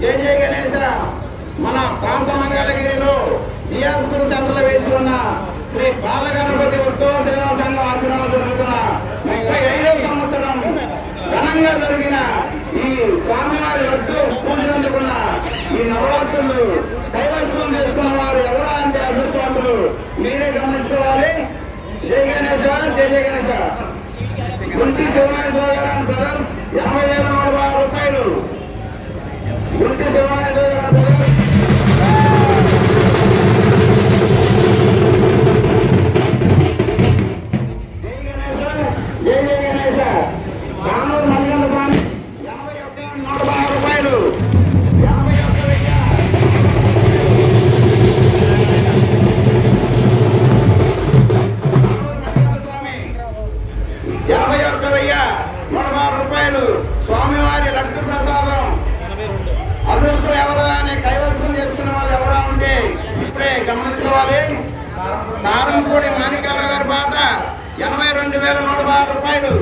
జై జయ గణేష. మన ప్రాంత మంగళగిరిలో జిఆర్ స్కూల్ సెంటర్లో వేసి ఉన్న శ్రీ బాలగణపతి ఉత్సవ సేవా సంఘం ఆధ్వర్యంలో జరుగుతున్న ముప్పై ఐదవ సంవత్సరం ఘనంగా జరిగిన ఈ స్వామివారి లడ్డు పూజలందుకున్న ఈ నవరాత్రులు దైవస్వం చేసుకున్న వారు ఎవరా అంటే అదృష్టవంతులు మీరే గమనించుకోవాలి. జయ గణేష జయ జయ గణేష. గుంటి శివనాథ గారు అండ్ ఎనభై వేల నూట రూపాయలు గుంటి కారంపూడి మాణిక్యాల గారి పాట ఎనభై రెండు వేల నూట రూపాయలు.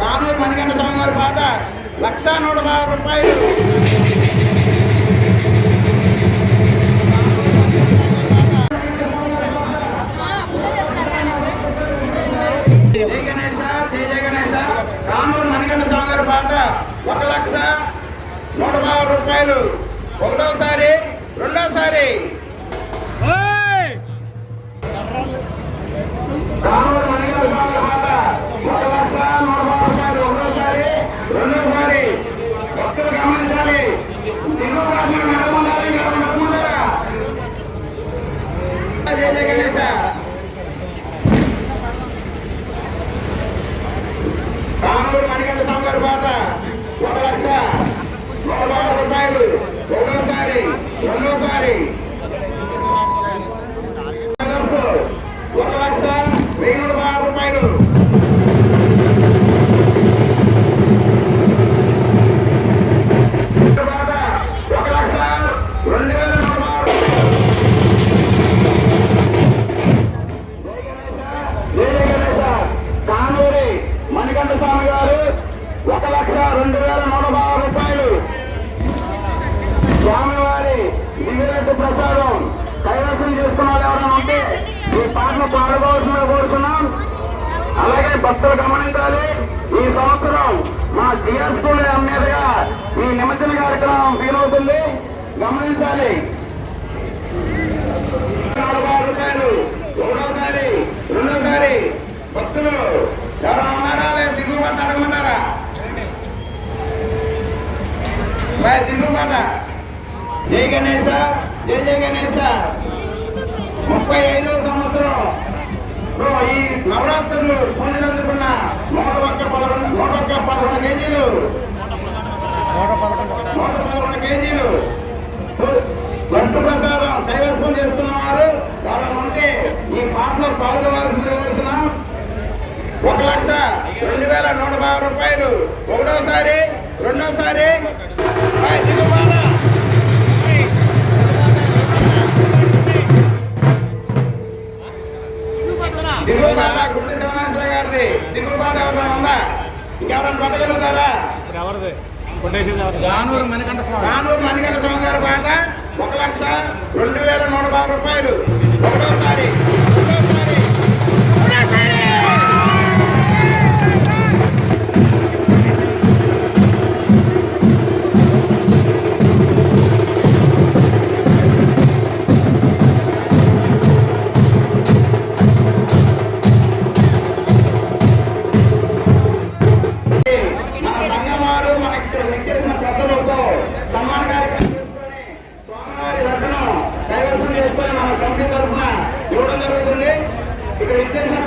కానూరు మణికంఠ స్వామి గారి పాట లక్ష నూట పదహారు రూపాయలు. జై గణేశ జై జయ గణేశ కానూరు మణికంఠ స్వామి గారి పాట ఒక లక్ష నూట పదహారు రూపాయలు. ఒకటోసారి రెండోసారి. భక్తులు గమనించాలి. ఈ సంవత్సరం మా జిఆర్ స్కూల్ మీదుగా ఈ నిమజ్జన కార్యక్రమం ఫీల్ అవుతుంది గమనించాలి రూపాయలు ఒకటోసారి రెండోసారి భక్తులు ఎవరైనా ఉన్నారా? లేదా దిగుబాటు అడగమన్నారా దిగుబాట జై గణేశ జై జయ గణేశ ముప్పై ఐదో సంవత్సరం ఈ నవరాత్రులు పూజలు అందుకున్న నూట ఒక్క పదకొండు నూట ఒక్క పదకొండు కేజీలు. నూట పదకొండు కేజీలు. లడ్డు ప్రసాదం కైవసం చేసుకున్న వారు ఎవరైనా ఉంటే ఈ పాటలో పాల్గొవలసిన ఒక లక్ష రెండు వేల నూట రూపాయలు. ఒకటోసారి రెండోసారి. దిగుబాటు ఎవరైనా ఉందా? ఇంకెవరైనా పట్టగలుగుతారా? కానూరు మణికంఠ స్వామి. కానూరు మణిగంట స్వామి గారి పాట ఒక లక్ష రెండు వేల నూట పది రూపాయలు.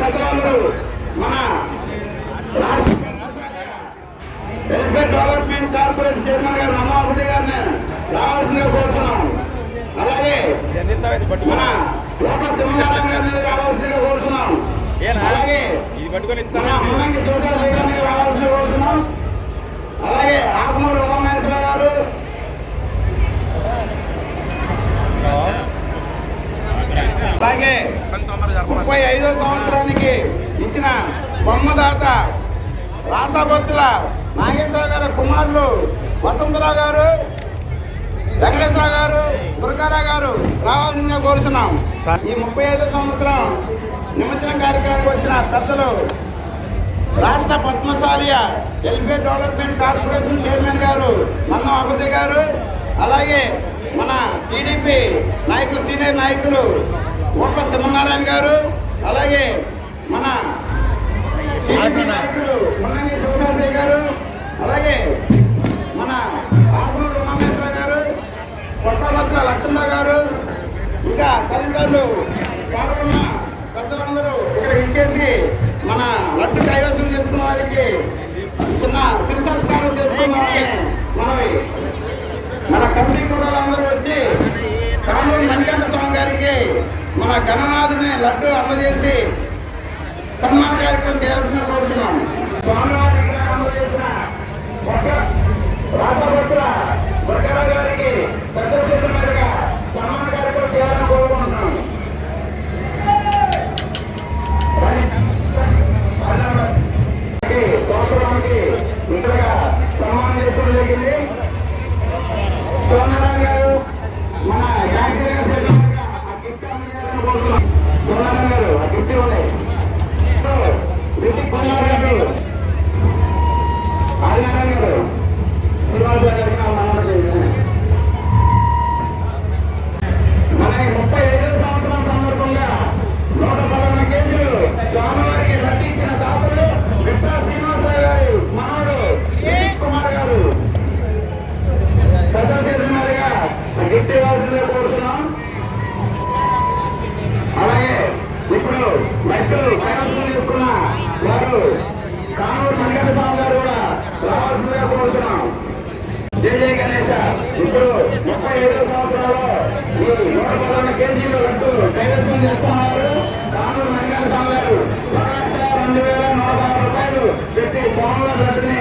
విచ్చేసిన మన వెల్ఫేర్ డెవలప్మెంట్ కార్పొరేషన్ చైర్మన్ గారు నమ్మవతి గారిని రావాల్సిందిగా కోరుతున్నాం అలాగే మన లోక సింహారాయణ గారిని రావాల్సిందిగా కోరుతున్నాం అలాగే పట్టుకొని మన ఇస్తాను అమ్మంగి గారిని రావాల్సిందిగా కోరుతున్నాం అలాగే ఆకుమూరు ఉమామహేశ్వర గారు. అలాగే ముప్పై ఐదో సంవత్సరానికి ఇచ్చిన బొమ్మదాత రాతాబత్తుల నాగేశ్వరరావు గారి కుమారులు వసంతరావు గారు వెంకటేశ్వరరావు గారు దుర్గారావు గారు రావాల్సిందిగా కోరుతున్నాం ఈ ముప్పై ఐదో సంవత్సరం నిమజ్జన కార్యక్రమానికి వచ్చిన పెద్దలు రాష్ట్ర పద్మశాలియ ఎల్బీ డెవలప్మెంట్ కార్పొరేషన్ చైర్మన్ గారు నందం అభివృద్ధి గారు అలాగే మన టీడీపీ నాయకులు సీనియర్ నాయకులు కోట్ల సింహనారాయణ గారు అలాగే మన టీడీపీ నాయకులు మున్నంగి శివశాస్త్రి గారు అలాగే మన ఆకులూరు ఉమామేశ్వర గారు కొట్టబట్ల లక్ష్మణరావు గారు ఇంకా తల్లిదండ్రులు పాల్గొన్న పెద్దలందరూ ఇక్కడ ఇచ్చేసి మన లడ్డు కైవసం చేసుకున్న వారికి చిన్న తిరుసత్కారం చేసుకున్నామని మనవి. మన కమిటీ కూడా అందరూ వచ్చి కానూరు మణికంఠ స్వామి గారికి మన గణనాథుని లడ్డు అందజేసి సన్మాన కార్యక్రమం చేయాల్సిన కోరుతున్నాం. స్వామివారి విగ్రహంలో చేసిన లడ్డు చేసుకున్న వారు కానూరు మణిగంట స్వామి గారు కూడా రావాల్సిందిగా కోరుతున్నాం ఇప్పుడు ముప్పై ఐదో సంవత్సరాల్లో ఈ నూట కేజీలు లడ్డు కైవసం చేస్తున్నారు కానూరు మణిగంట స్వామి గారు రెండు వేల నూట ఆరు రూపాయలు పెట్టి స్వామివారి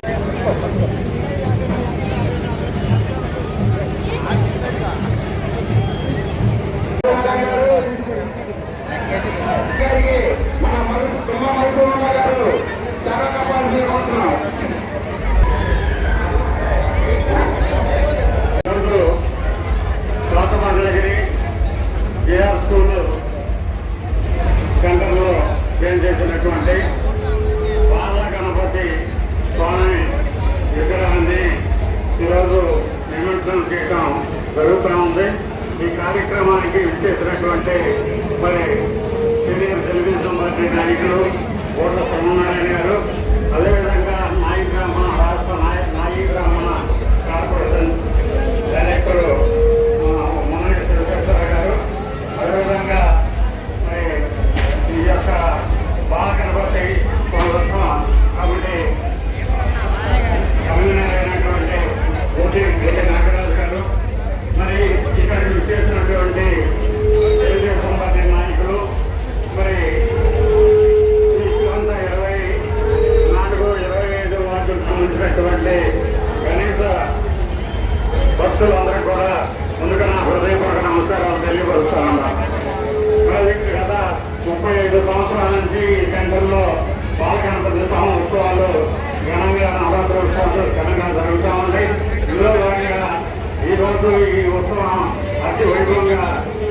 గారికి మన మరుగు కుమార్ జరుగుతూ ఉంది ఈ కార్యక్రమానికి విచ్చేసినటువంటి మరి సీనియర్ తెలుగుదేశం పార్టీ నాయకులు ఓట్ల సోమనారాయణ గారు అదేవిధంగా నాయి బ్రాహ్మణ రాష్ట్ర నాయ నాయి బ్రాహ్మణ కార్పొరేషన్ డైరెక్టర్ మొన్నటి శివశేఖర గారు అదేవిధంగా మరి ఈ యొక్క బాల గణపతి సంవత్సరం కమిటీ కన్వీనర్ అయినటువంటి ఓటీ ఓటీ నాగరాజు గారు మరి ఇక్కడ విచ్చేసినటువంటి తెలుగుదేశం పార్టీ నాయకులు మరి ఈ ప్రాంత ఇరవై నాలుగు ఇరవై ఐదు వార్డులకు సంబంధించినటువంటి కనీస భక్తులందరూ కూడా ముందుగా నా హృదయపూర్వక నమస్కారాలు తెలియపరుస్తా ఉన్నాను మరి గత ముప్పై ఐదు సంవత్సరాల నుంచి ఈ సెంటర్లో బాలగణపతి స్వామి ఉత్సవాలు ఘనంగా నవరాత్రి ఉత్సవాలు ఘనంగా జరుగుతూ ఉన్నాయి ఇందులో భాగంగా ఈ రోజు ఈ ఉత్సవం అతి వైభవంగా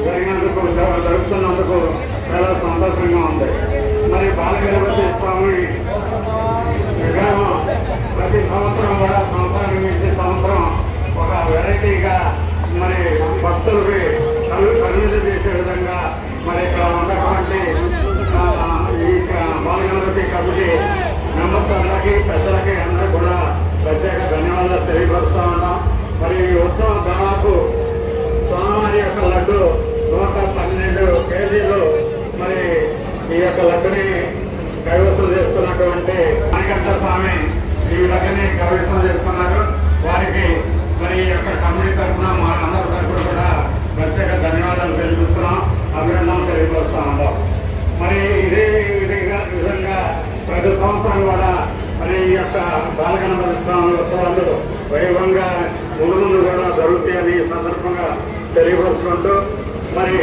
జరిగినందుకు జరుపుతున్నందుకు చాలా సంతోషంగా ఉంది మరి బాలగణపతి స్వామి విగ్రహం ప్రతి సంవత్సరం కూడా సంవత్సరానికి మించి సంవత్సరం ఒక వెరైటీగా మరి భక్తులకి కలు కనువిందు చేసే విధంగా మరి ఇక్కడ ఉన్నటువంటి ఈ బాలగణపతి కమిటీ మెంబర్స్ అందరికీ పెద్దలకి అందరూ కూడా ప్రత్యేక ధన్యవాదాలు తెలియపరుస్తాం ఉన్నాం మరి ఈ ఉత్సవం దాదాపు స్వామివారి యొక్క లడ్డు నూట పన్నెండు కేజీలు మరి ఈ యొక్క లడ్డుని కైవసం చేస్తున్నటువంటి మణికంఠ స్వామి ఈ లడ్డుని కైవసం చేస్తున్నారు వారికి మరి ఈ యొక్క కమిటీ తరఫున మా అందరి తరఫున కూడా ప్రత్యేక ధన్యవాదాలు తెలియజేస్తున్నాం అభినందనలు తెలియజేస్తా ఉన్నాం మరి ఇదే విధంగా విధంగా ప్రతి సంవత్సరం కూడా మరి ఈ యొక్క బాలగణపతి స్వామి ఉత్సవాలు వైభవంగా ముందు కూడా జరుగుతాయని ఈ సందర్భంగా తెలియపరుచుకుంటూ మరి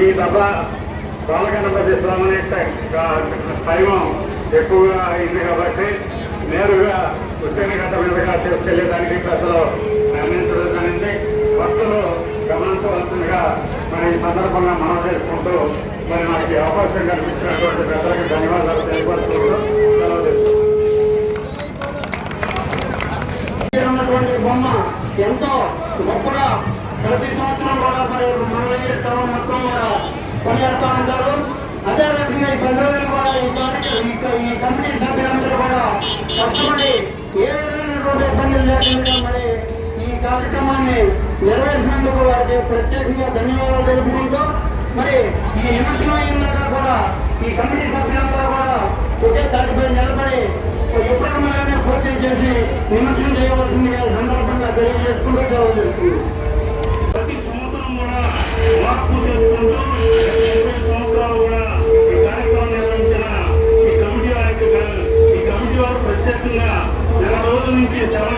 ఈ దఫ బాలగణపతి స్వామి టైమం ఎక్కువగా అయింది కాబట్టి నేరుగా ఉత్తేజగత మీదుగా తీసుకెళ్ళేదానికి ప్రజలు నిర్ణయించడం జరిగింది. భక్తులు గమనించవలసిందిగా మరి ఈ సందర్భంగా మనం చేసుకుంటూ మరి నాకు అవకాశం కల్పించినటువంటి పెద్దలకు ధన్యవాదాలు తెలియపరుచుకుంటూ ఎంతో గొప్పగా ప్రతి సంవత్సరం కూడా మరి మన టౌన్ మొత్తం కూడా కొనియాడుతూ ఉంటారు అదేవిధంగా ఈ పది రోజులు కూడా ఈ కార్యక్రమం ఈ- ఈ కమిటీ సభ్యులందరూ కూడా కష్టపడి ఏ విధమైనటువంటి ఇబ్బందులు లేకుండా మరి ఈ కార్యక్రమాన్ని నిర్వహించినందుకు వారికి ప్రత్యేకంగా ధన్యవాదాలు తెలుపుకుంటూ మరి ఈ నిమజ్జనం అయిన కూడా ఈ కమిటీ సభ్యులందరూ కూడా ఒకే తాటిపై నిలబడి ఎప్పుడైనా పూర్తి చేసి నిమజ్జనం చేయవలసిందిగా సందర్భంగా తెలియజేసుకుంటూ సెలవు చేస్తుంది ప్రతి సంవత్సరం కూడా మార్పు చేసుకుంటూ సంవత్సరాలు కూడా ఈ కార్యక్రమం నిర్వహించిన ఈ కమిటీ వారికి ఈ కమిటీ వారు ప్రత్యేకంగా నెల రోజుల నుంచి సేవ